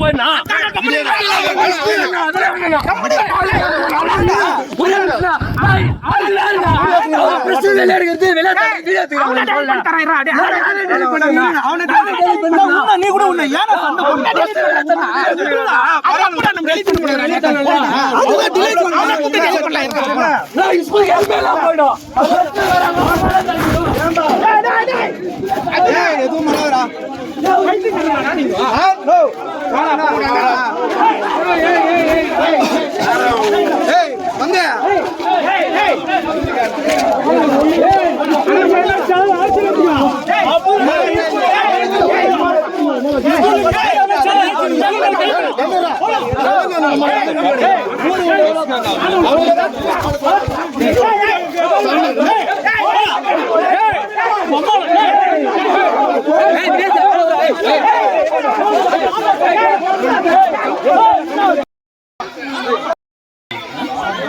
போயிடனா நீ கூட உன்னை ஏன்னா சண்டை எதுவும் பண்ணாதடா. ஆ,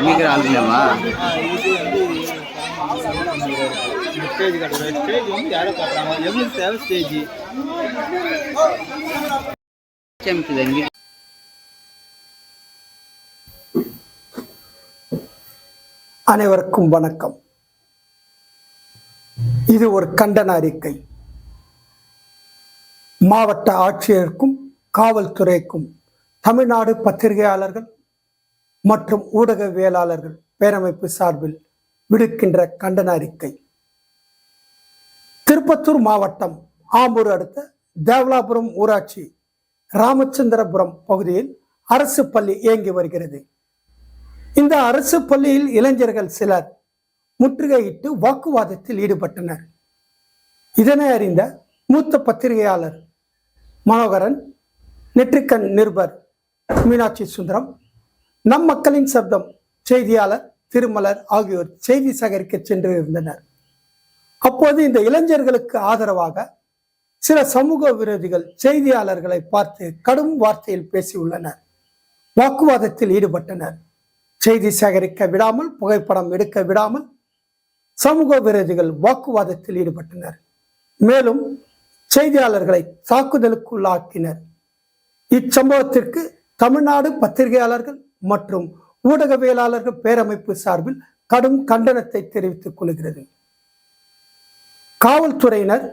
மீக்கிற ஆள் ஸ்டேஜ் கட்டுறது ஸ்டேஜ் வந்து யாரை காட்டுறாங்க எவ்வளோ தேவை ஸ்டேஜ் அனைவருக்கும் வணக்கம். இது ஒரு கண்டன அறிக்கை. மாவட்ட ஆட்சியருக்கும் காவல்துறைக்கும் தமிழ்நாடு பத்திரிகையாளர்கள் மற்றும் ஊடகவியலாளர்கள் பேரமைப்பு சார்பில் விடுக்கின்ற கண்டன அறிக்கை. திருப்பத்தூர் மாவட்டம் ஆம்பூர் அடுத்த தேவலாபுரம் ஊராட்சி ராமச்சந்திரபுரம் பகுதியில் அரசு பள்ளி இயங்கி வருகிறது. இந்த அரசு பள்ளியில் இளைஞர்கள் சிலர் முற்றுகையிட்டு வாக்குவாதத்தில் ஈடுபட்டனர். இதனை அறிந்த மூத்த பத்திரிகையாளர் மனோகரன் நெற்றிக்கண் நிருபர் மீனாட்சி சுந்தரம் நம் மக்களின் சப்தம் செய்தியாளர் திருமலர் ஆகியோர் செய்தி சேகரிக்க சென்று இருந்தனர் அப்போது இந்த இளைஞர்களுக்கு ஆதரவாக சில சமூக விரோதிகள் செய்தியாளர்களை பார்த்து கடும் வார்த்தையில் பேசியுள்ளனர். வாக்குவாதத்தில் ஈடுபட்டனர். செய்தி சேகரிக்க விடாமல் புகைப்படம் எடுக்க விடாமல் சமூக விரோதிகள் வாக்குவாதத்தில் ஈடுபட்டனர். மேலும் செய்தியாளர்களை தாக்குதலுக்குள்ளாக்கினர். இச்சம்பவத்திற்கு தமிழ்நாடு பத்திரிகையாளர்கள் மற்றும் ஊடகவியலாளர்கள் பேரமைப்பு சார்பில் கடும் கண்டனத்தை தெரிவித்துக் கொள்கிறது. காவல்துறையினர்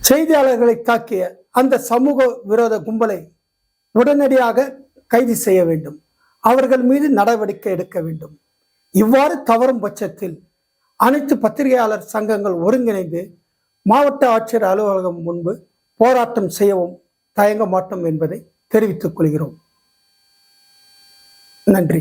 செய்தியாளர்களை தாக்கிய அந்த சமூக விரோத கும்பலை உடனடியாக கைது செய்ய வேண்டும். அவர்கள் மீது நடவடிக்கை எடுக்க வேண்டும். இவ்வாறு தவறும் பட்சத்தில் அனைத்து பத்திரிகையாளர் சங்கங்கள் ஒருங்கிணைந்து மாவட்ட ஆட்சியர் அலுவலகம் முன்பு போராட்டம் செய்யவும் தயங்க மாட்டோம் என்பதை தெரிவித்துக் கொள்கிறோம். நன்றி.